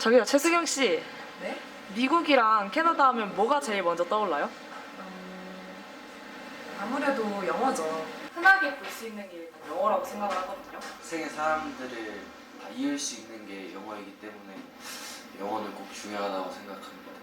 저기요 최수경 씨 네? 미국이랑 캐나다 하면 뭐가 제일 먼저 떠올라요? 아무래도 영어죠. 흔하게 볼 수 있는 게 일단 영어라고 생각을 하거든요. 세계 사람들을 다 이을 수 있는 게 영어이기 때문에 영어는 꼭 중요하다고 생각합니다.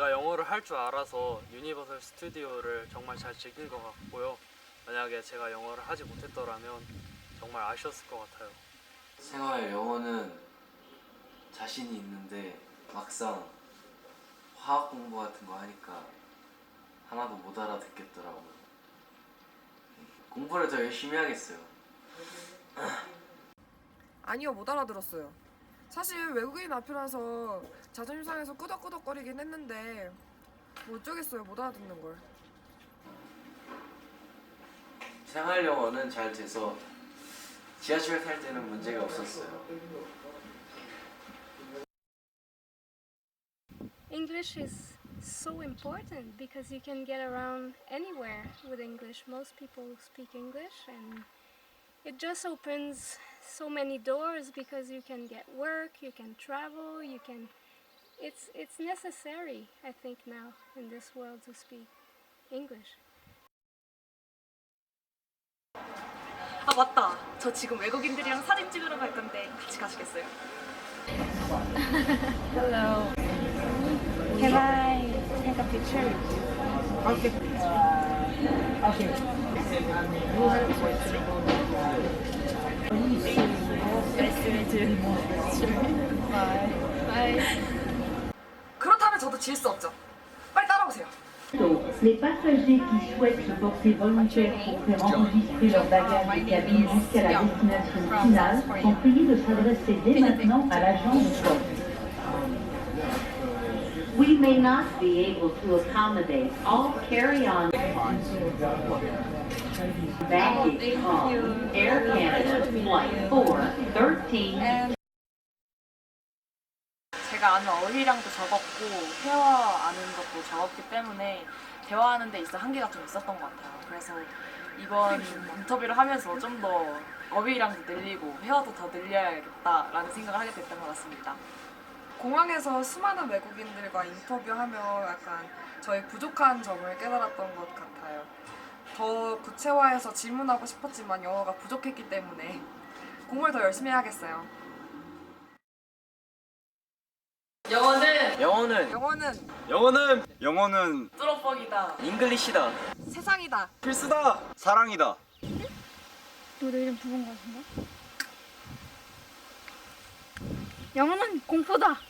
제가 영어를 할 줄 알아서 유니버설 스튜디오를 정말 잘 즐긴 것 같고요. 만약에 제가 영어를 하지 못했더라면 정말 아쉬웠을 것 같아요. 생활 영어는 자신이 있는데 막상 화학 공부 같은 거 하니까 하나도 못 알아듣겠더라고요. 공부를 더 열심히 하겠어요. 아니요, 못 알아들었어요. 사실 외국인 앞이라서 자존심 상해서 끄덕끄덕거리긴 했는데 뭐 어쩌겠어요, 못 알아듣는 걸. 생활 영어는 잘 돼서 지하철 탈 때는 문제가 없었어요. English is so important because you can get around anywhere with English. Most people speak English and it just opens so many doors because you can get work, you can travel, you can it's it's necessary, I think now in this world to speak English. 아 맞다. 저 지금 외국인들이랑 사진 찍으러 갈 건데 같이 가시겠어요? Can I take a picture with you? 그렇다면 저도 질 수 없죠. 빨리 따라오세요. Les passagers qui souhaitent se porter volontaires pour faire enregistrer leur bagage de cabine jusqu'à la destination finale sont priés de s'adresser dès maintenant à l'agent de poste. May not be able to accommodate all carry-on baggage on Air Canada Flight 413 제가 아는 어휘량도 적었고 회화 아는 것도 적었기 때문에 대화하는 데 있어 한계가 좀 있었던 것 같아요. 그래서 이번 인터뷰를 하면서 좀 더 어휘량도 늘리고 회화도 더 늘려야겠다라는 생각을 하게 됐던 것 같습니다. 공항에서 수많은 외국인들과 인터뷰하며 약간 저희 부족한 점을 깨달았던 것 같아요. 더 구체화해서 질문하고 싶었지만 영어가 부족했기 때문에 공부를 더 열심히 해야겠어요. 영어는 영어는 영어는 영어는 영어는 뚜러뻑이다. 잉글리시다. 세상이다. 필수다. 사랑이다. 너도 이름 부른 거 같은데? 영어는 공포다.